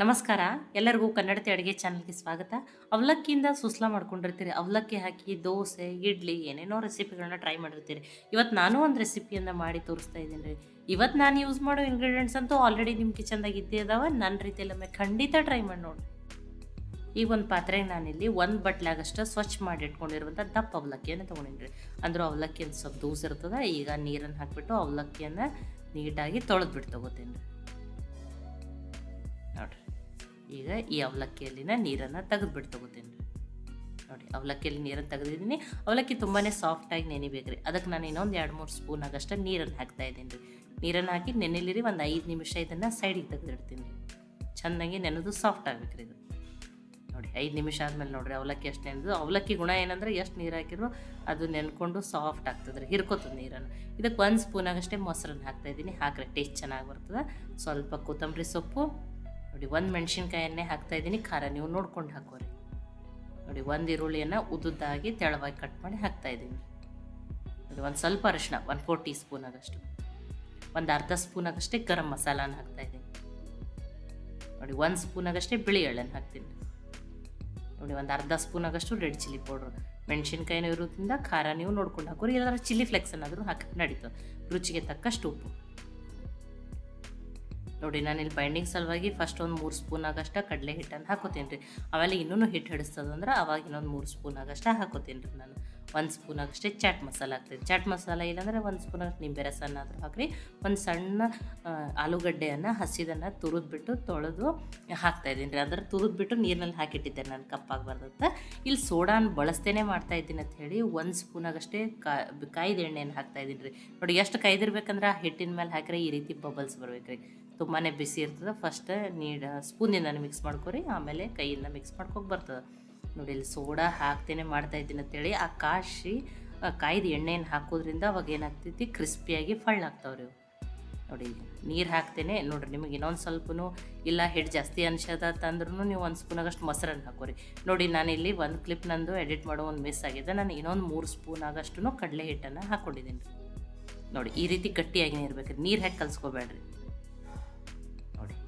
ನಮಸ್ಕಾರ. ಎಲ್ಲರಿಗೂ ಕನ್ನಡತಿ ಅಡುಗೆ ಚಾನಲ್ಗೆ ಸ್ವಾಗತ. ಅವಲಕ್ಕಿಯಿಂದ ಸುಸ್ಲ ಮಾಡ್ಕೊಂಡಿರ್ತೀರಿ. ಅವಲಕ್ಕಿ ಹಾಕಿ, ದೋಸೆ, ಇಡ್ಲಿ, ಏನೇನೋ ರೆಸಿಪಿಗಳನ್ನ ಟ್ರೈ ಮಾಡಿರ್ತೀರಿ. ಇವತ್ತು ನಾನು ಒಂದು ರೆಸಿಪಿಯನ್ನು ಮಾಡಿ ತೋರಿಸ್ತಾ ಇದ್ದೀನಿ ರೀ. ಇವತ್ತು ನಾನು ಯೂಸ್ ಮಾಡೋ ಇಂಗ್ರೀಡಿಯೆಂಟ್ಸ್ ಅಂತೂ ಆಲ್ರೆಡಿ ನಿಮ್ಮ ಕಿಚನ್ದಾಗ ಇದ್ದೇ ಅದಾವ. ನನ್ನ ರೀತಿಯಲ್ಲೊಮ್ಮೆ ಖಂಡಿತ ಟ್ರೈ ಮಾಡಿ ನೋಡಿ ಈಗ ಒಂದು ಪಾತ್ರೆಗೆ ನಾನಿಲ್ಲಿ ಒಂದು ಬಟ್ಲಾಗಷ್ಟು ಸ್ವಚ್ಛ ಮಾಡಿ ಇಟ್ಕೊಂಡಿರುವಂಥ ದಪ್ಪ ಅವಲಕ್ಕಿಯನ್ನು ತೊಗೊಂಡಿನಿ ಅಂದರೂ ಅವಲಕ್ಕಿ ಅಂತ ಸ್ವಲ್ಪ ದೋಸೆ ಇರ್ತದೆ. ಈಗ ನೀರನ್ನು ಹಾಕಿಬಿಟ್ಟು ಅವಲಕ್ಕಿಯನ್ನು ನೀಟಾಗಿ ತೊಳೆದ್ಬಿಟ್ಟು ತೊಗೋತೀನಿ ರೀ. ಈಗ ಈ ಅವಲಕ್ಕಿಯಲ್ಲಿನ ನೀರನ್ನು ತೆಗೆದುಬಿಟ್ಟು ತೊಗೋತೀನಿ ನೋಡಿ, ಅವಲಕ್ಕಿಯಲ್ಲಿ ನೀರನ್ನು ತೆಗೆದಿದ್ದೀನಿ. ಅವಲಕ್ಕಿ ತುಂಬಾ ಸಾಫ್ಟಾಗಿ ನೆನಿಬೇಕು ರೀ ಅದಕ್ಕೆ ನಾನು ಇನ್ನೊಂದು ಎರಡು ಮೂರು ಸ್ಪೂನ್ ಆಗಷ್ಟು ನೀರನ್ನು ಹಾಕ್ತಾ ಇದ್ದೀನಿ. ರೀ ನೀರನ್ನು ಹಾಕಿ ನೆನೆಲಿರಿ, ಒಂದು ಐದು ನಿಮಿಷ ಇದನ್ನು ಸೈಡಿಗೆ ತೆಗೆದಿಡ್ತೀನಿ. ರೀ ಚೆನ್ನಾಗಿ ನೆನೆದು ಸಾಫ್ಟ್ ಆಗ್ಬೇಕು ರೀ ಇದು. ನೋಡಿ, ಐದು ನಿಮಿಷ ಆದಮೇಲೆ ನೋಡಿರಿ, ಅವಲಕ್ಕಿ ಎಷ್ಟು ನೆನೆದು ಅವಲಕ್ಕಿ ಗುಣ ಏನಂದ್ರೆ ಎಷ್ಟು ನೀರು ಹಾಕಿದ್ರು ಅದು ನೆನ್ಕೊಂಡು ಸಾಫ್ಟ್ ಆಗ್ತದೆ ರೀ ಹಿರ್ಕೋತದೆ ನೀರನ್ನು. ಇದಕ್ಕೆ ಒಂದು ಸ್ಪೂನಾಗಷ್ಟೇ ಮೊಸರನ್ನು ಹಾಕ್ತಾ ಇದ್ದೀನಿ. ಹಾಕ್ರೆ ಟೇಸ್ಟ್ ಚೆನ್ನಾಗಿ ಬರ್ತದೆ. ಸ್ವಲ್ಪ ಕೊತ್ತಂಬರಿ ಸೊಪ್ಪು ನೋಡಿ, ಒಂದು ಮೆಣಸಿನ್ಕಾಯಿ ಎಣ್ಣೆ ಹಾಕ್ತಾ ಇದ್ದೀನಿ, ಖಾರ ನೀವು ನೋಡ್ಕೊಂಡು ಹಾಕೋರಿ. ನೋಡಿ, ಒಂದು ಈರುಳ್ಳಿಯನ್ನು ಉದ್ದುದ್ದಾಗಿ ತೆಳವಾಗಿ ಕಟ್ ಮಾಡಿ ಹಾಕ್ತಾ ಇದ್ದೀನಿ. ನೋಡಿ, ಒಂದು ಸ್ವಲ್ಪ ಅರಿಶಿನ ಒನ್ ಫೋರ್ ಟೀ ಸ್ಪೂನ್ ಆಗಷ್ಟು ಒಂದು ಅರ್ಧ ಸ್ಪೂನ್ ಆಗಷ್ಟೇ ಗರಂ ಮಸಾಲಾನ ಹಾಕ್ತಾ ಇದ್ದೀನಿ. ನೋಡಿ, ಒಂದು ಸ್ಪೂನ್ ಆಗಷ್ಟೇ ಬಿಳಿ ಎಳ್ಳನ್ನು ಹಾಕ್ತೀನಿ. ನೋಡಿ, ಒಂದು ಅರ್ಧ ಸ್ಪೂನ್ ಆಗಷ್ಟು ರೆಡ್ ಚಿಲ್ಲಿ ಪೌಡ್ರು ಮೆಣಸಿನ್ಕಾಯಿನೂ ಇರೋದ್ರಿಂದ ಖಾರ ನೀವು ನೋಡ್ಕೊಂಡು ಹಾಕೋರಿ, ಇಲ್ಲಾಂದ್ರೆ ಚಿಲ್ಲಿ ಫ್ಲೆಕ್ಸ್ ಏನಾದರೂ ಹಾಕಿ ನಡೀತದೆ. ರುಚಿಗೆ ತಕ್ಕಷ್ಟು ಉಪ್ಪು. ನೋಡಿ, ನಾನು ಇಲ್ಲಿ ಬೈಂಡಿಂಗ್ ಸಲುವಾಗಿ ಫಸ್ಟ್ ಒಂದು ಮೂರು ಸ್ಪೂನ್ ಆಗಷ್ಟ ಕಡಲೆ ಹಿಟ್ಟನ್ನು ಹಾಕೋತೀನಿ ರೀ. ಆಮೇಲೆ ಇನ್ನೂ ಹಿಟ್ಟು ಹಿಡಿಸ್ತದಂದ್ರೆ ಅವಾಗ ಇನ್ನೊಂದು ಮೂರು ಸ್ಪೂನ್ ಆಗಷ್ಟ ಹಾಕೋತೀನಿ ರೀ ನಾನು. ಒಂದು ಸ್ಪೂನ್ ಆಗಷ್ಟೇ ಚಾಟ್ ಮಸಾಲ ಹಾಕ್ತೀನಿ. ಚಾಟ್ ಮಸಾಲ ಇಲ್ಲಾಂದರೆ ಒಂದು ಸ್ಪೂನ್ ನಿಂಬೆ ರಸನ ಆದರೂ ಹಾಕ್ರಿ. ಒಂದು ಸಣ್ಣ ಆಲೂಗಡ್ಡೆಯನ್ನು ಹಸಿದನ್ನು ತುರಿದ್ಬಿಟ್ಟು ತೊಳೆದು ಹಾಕ್ತಾಯಿದ್ದೀನಿ ರೀ. ಅಂದ್ರೆ ತುರಿದ್ಬಿಟ್ಟು ನೀರಿನಲ್ಲಿ ಹಾಕಿಟ್ಟಿದ್ದೆ ನಾನು, ಕಪ್ಪಾಗಬಾರ್ದಂತ. ಇಲ್ಲಿ ಸೋಡಾನ ಬಳಸ್ತೇನೆ ಮಾಡ್ತಾ ಇದ್ದೀನಿ ಅಂತ ಹೇಳಿ ಒಂದು ಸ್ಪೂನಾಗಷ್ಟೇ ಕಾ, ಕಾಯ್ದ ಎಣ್ಣೆಯನ್ನು ಹಾಕ್ತಾ ಇದ್ದೀನಿ ರೀ. ನೋಡಿ, ಎಷ್ಟು ಕಾಯ್ದಿರ್ಬೇಕಂದ್ರೆ ಆ ಹಿಟ್ಟಿನ ಮೇಲೆ ಹಾಕಿದ್ರೆ ಈ ರೀತಿ ಬಬಲ್ಸ್ ಬರ್ಬೇಕು ರೀ ತುಂಬಾ ಬಿಸಿ ಇರ್ತದೆ. ಫಸ್ಟ್ ನೀಡ ಸ್ಪೂನಿಂದ ಮಿಕ್ಸ್ ಮಾಡ್ಕೊರಿ, ಆಮೇಲೆ ಕೈಯಿಂದ ಮಿಕ್ಸ್ ಮಾಡ್ಕೋಕೆ ಬರ್ತದೆ. ನೋಡಿ, ಇಲ್ಲಿ ಸೋಡಾ ಹಾಕ್ತೇನೆ ಮಾಡ್ತಾ ಇದ್ದೀನಿ ಅಂತೇಳಿ, ಆ ಕಾಶಿ ಕಾಯ್ದ ಎಣ್ಣೆಯನ್ನು ಹಾಕೋದ್ರಿಂದ ಅವಾಗ ಏನಾಗ್ತೈತಿ? ಕ್ರಿಸ್ಪಿಯಾಗಿ ಫಳ್ಳಾಗ್ತಾವ್ರಿ ಇವು ನೋಡಿ, ನೀರು ಹಾಕ್ತೇನೆ. ನೋಡಿರಿ, ನಿಮಗೆ ಇನ್ನೊಂದು ಸ್ವಲ್ಪನು ಇಲ್ಲ ಹಿಟ್ಟು ಜಾಸ್ತಿ ಅನ್ಸದ ತಂದ್ರೂ ನೀವು ಒಂದು ಸ್ಪೂನಾಗಷ್ಟು ಮೊಸರನ್ನು ಹಾಕೋರಿ. ನೋಡಿ ನಾನು ಇಲ್ಲಿ ಒಂದು ಕ್ಲಿಪ್ ನಂದು ಎಡಿಟ್ ಮಾಡೋ ಒಂದು ಮಿಸ್ ಆಗಿದೆ. ನಾನು ಇನ್ನೊಂದು ಮೂರು ಸ್ಪೂನ್ ಆಗಷ್ಟು ಕಡಲೆ ಹಿಟ್ಟನ್ನು ಹಾಕ್ಕೊಂಡಿದ್ದೀನಿ ನೋಡಿ, ಈ ರೀತಿ ಗಟ್ಟಿಯಾಗಿ ಇರ್ಬೇಕು ನೀರು ಹಾಕಿ ಕಲ್ಸ್ಕೊಬೇಡ್ರಿ.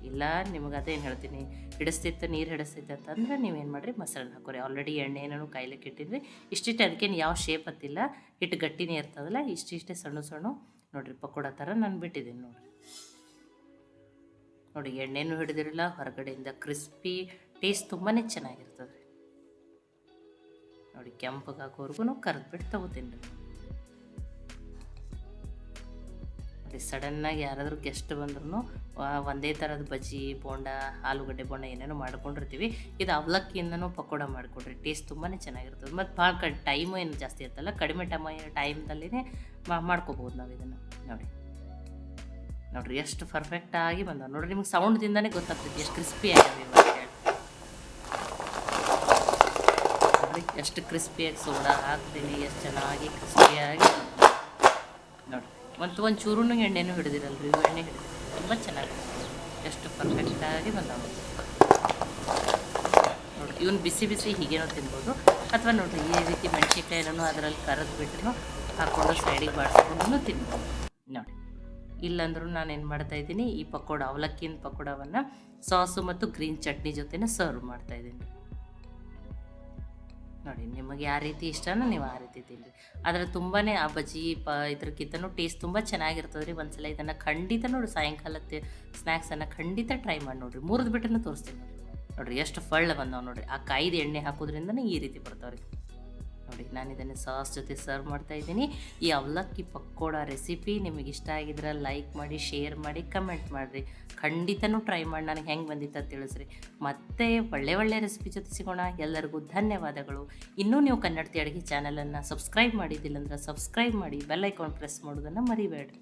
ಇಲ್ಲ, ನಿಮಗೆ ಅದೇನು ಹೇಳ್ತೀನಿ, ಹಿಡಿಸ್ತಿತ್ತು, ನೀರು ಹಿಡಿಸ್ತಿತ್ತು ಅಂತಂದ್ರೆ ನೀವೇನು ಮಾಡಿರಿ, ಮೊಸರನ್ನ ಹಾಕೋರಿ. ಆಲ್ರೆಡಿ ಎಣ್ಣೆ ಏನೇನು ಕಾಯ್ಲಿಕ್ಕೆ ಇಟ್ಟಿದ್ರಿ ಇಷ್ಟಿಟ್ಟು ಅದಕ್ಕೇನು ಯಾವ ಶೇಪ್ ಹತ್ತಿಲ್ಲ ಹಿಟ್ಟು ಗಟ್ಟಿನೇ ಇರ್ತದಲ್ಲ, ಇಷ್ಟಿಷ್ಟೇ ಸಣ್ಣ ಸಣ್ಣ. ನೋಡಿರಿ, ಪಕೋಡ ಥರ ನಾನು ಬಿಟ್ಟಿದ್ದೀನಿ ನೋಡಿರಿ. ನೋಡಿ, ಎಣ್ಣೆನೂ ಹಿಡಿದಿರಲ್ಲ, ಹೊರಗಡೆಯಿಂದ ಕ್ರಿಸ್ಪಿ ಟೇಸ್ಟ್ ತುಂಬಾ ಚೆನ್ನಾಗಿರ್ತದೆ ನೋಡಿ ಕೆಂಪಗಾಗೋವರೆಗೂ ಕರೆದ್ಬಿಟ್ಟು ತಗೋತೀನಿ. ರೀ ನೋಡಿ ಸಡನ್ನಾಗಿ ಯಾರಾದರೂ ಗೆಸ್ಟ್ ಬಂದ್ರೂ ಒಂದೇ ಥರದ ಬಜ್ಜಿ, ಬೋಂಡ, ಆಲೂಗಡ್ಡೆ ಬೋಂಡ ಏನೇನೋ ಮಾಡ್ಕೊಂಡಿರ್ತೀವಿ. ಇದು ಅವಲಕ್ಕಿಯಿಂದನೂ ಪಕೋಡ ಮಾಡಿಕೊಡ್ರಿ. ಟೇಸ್ಟ್ ತುಂಬಾ ಚೆನ್ನಾಗಿರ್ತದೆ. ಮತ್ತು ಭಾಳ ಕ ಟೈಮು ಏನು ಜಾಸ್ತಿ ಇರ್ತಲ್ಲ, ಕಡಿಮೆ ಟೈಮ ಟೈಮ್ದಲ್ಲೇ ಮಾಡ್ಕೋಬೋದು ನಾವು ಇದನ್ನು. ನೋಡಿ. ನೋಡ್ರಿ, ಎಷ್ಟು ಪರ್ಫೆಕ್ಟಾಗಿ ಬಂದವು. ನೋಡ್ರಿ, ನಿಮ್ಗೆ ಸೌಂಡ್ದಿಂದನೇ ಗೊತ್ತಾಗ್ತೈತಿ, ಎಷ್ಟು ಕ್ರಿಸ್ಪಿ ನೋಡಿ ಎಷ್ಟು ಕ್ರಿಸ್ಪಿಯಾಗಿ ಸೋಡಾ ಹಾಕ್ತೀನಿ ಎಷ್ಟು ಚೆನ್ನಾಗಿ ಕ್ರಿಸ್ಪಿಯಾಗಿ ನೋಡಿ ಮತ್ತು ಒಂದು ಚೂರುನು ಎಣ್ಣೆನೂ ಹಿಡಿದಿರಲ್ಲ ರೀ ಎಣ್ಣೆ ಹಿಡಿದಿರಿ ತುಂಬ ಚೆನ್ನಾಗಿ ಎಷ್ಟು ಪರ್ಫೆಕ್ಟಾಗಿ ಬಂದವು. ನೋಡಿ ಇವನು ಬಿಸಿ ಬಿಸಿ ಹೀಗೇನೋ ತಿನ್ಬೋದು. ಅಥವಾ ನೋಡಿರಿ, ಈ ರೀತಿ ಮೆಣಸಿನ್ಕಾಯಿನೂ ಅದರಲ್ಲಿ ಕರೆದು ಬಿಟ್ಟು ಹಾಕ್ಕೊಂಡು ಸೈಡಿಗೆ ಬಾಡಿಸ್ಕೊಂಡು ತಿನ್ಬೋದು. ನೋಡಿ ಇಲ್ಲಾಂದ್ರೂ ನಾನು ಏನು ಮಾಡ್ತಾ ಇದ್ದೀನಿ, ಈ ಪಕೋಡ ಅವಲಕ್ಕಿನ ಪಕೋಡವನ್ನು ಸಾಸು ಮತ್ತು ಗ್ರೀನ್ ಚಟ್ನಿ ಜೊತೆನೇ ಸರ್ವ್ ಮಾಡ್ತಾ ಇದ್ದೀನಿ. ನೋಡಿ, ನಿಮಗೆ ಯಾವ ರೀತಿ ಇಷ್ಟನೋ ನೀವು ಆ ರೀತಿ ತಿನ್ನಿರಿ ಆದರೆ ತುಂಬಾ ಆ ಬಜ್ಜಿ, ಪ, ಇದ್ರಕ್ಕಿಂತನೂ ಟೇಸ್ಟ್ ತುಂಬ ಚೆನ್ನಾಗಿರ್ತದೆ ರೀ ಒಂದ್ಸಲ ಇದನ್ನು ಖಂಡಿತ ನೋಡಿ ಸಾಯಂಕಾಲ ಸ್ನ್ಯಾಕ್ಸನ್ನು ಖಂಡಿತ ಟ್ರೈ ಮಾಡಿ ನೋಡಿರಿ. ಮುರಿದು ಬಿಟ್ಟನ್ನು ತೋರಿಸ್ತೀನಿ ನೋಡಿ ನೋಡಿರಿ, ಎಷ್ಟು ಫಳ್ಳ ಬಂದವು ನೋಡಿರಿ. ಆ ಕಾಯ್ದು ಎಣ್ಣೆ ಹಾಕೋದ್ರಿಂದನೇ ಈ ರೀತಿ ಬರ್ತಾವ್ರಿ. ನೋಡಿ, ನಾನು ಇದನ್ನು ಸಾಸ್ ಜೊತೆ ಸರ್ವ್ ಮಾಡ್ತಾ ಇದ್ದೀನಿ. ಈ ಅವಲಕ್ಕಿ ಪಕ್ಕೋಡ ರೆಸಿಪಿ ನಿಮಗೆ ಇಷ್ಟ ಆಗಿದ್ರೆ ಲೈಕ್ ಮಾಡಿ ಶೇರ್ ಮಾಡಿ ಕಮೆಂಟ್ ಮಾಡಿರಿ. ಖಂಡಿತನೂ ಟ್ರೈ ಮಾಡಿ, ನನಗೆ ಹೆಂಗೆ ಬಂದಿತ್ತು ತಿಳಿಸ್ರಿ. ಮತ್ತೆ ಒಳ್ಳೆ ಒಳ್ಳೆ ರೆಸಿಪಿ ಜೊತೆ ಸಿಗೋಣ. ಎಲ್ಲರಿಗೂ ಧನ್ಯವಾದಗಳು. ಇನ್ನೂ ನೀವು ಕನ್ನಡತಿ ಅಡುಗೆ ಚಾನಲನ್ನು ಸಬ್ಸ್ಕ್ರೈಬ್ ಮಾಡಿದ್ದಿಲ್ಲ ಅಂದ್ರೆ ಸಬ್ಸ್ಕ್ರೈಬ್ ಮಾಡಿ ಬೆಲ್ ಐಕಾನ್ ಪ್ರೆಸ್ ಮಾಡೋದನ್ನು ಮರಿಬೇಡ್ರಿ.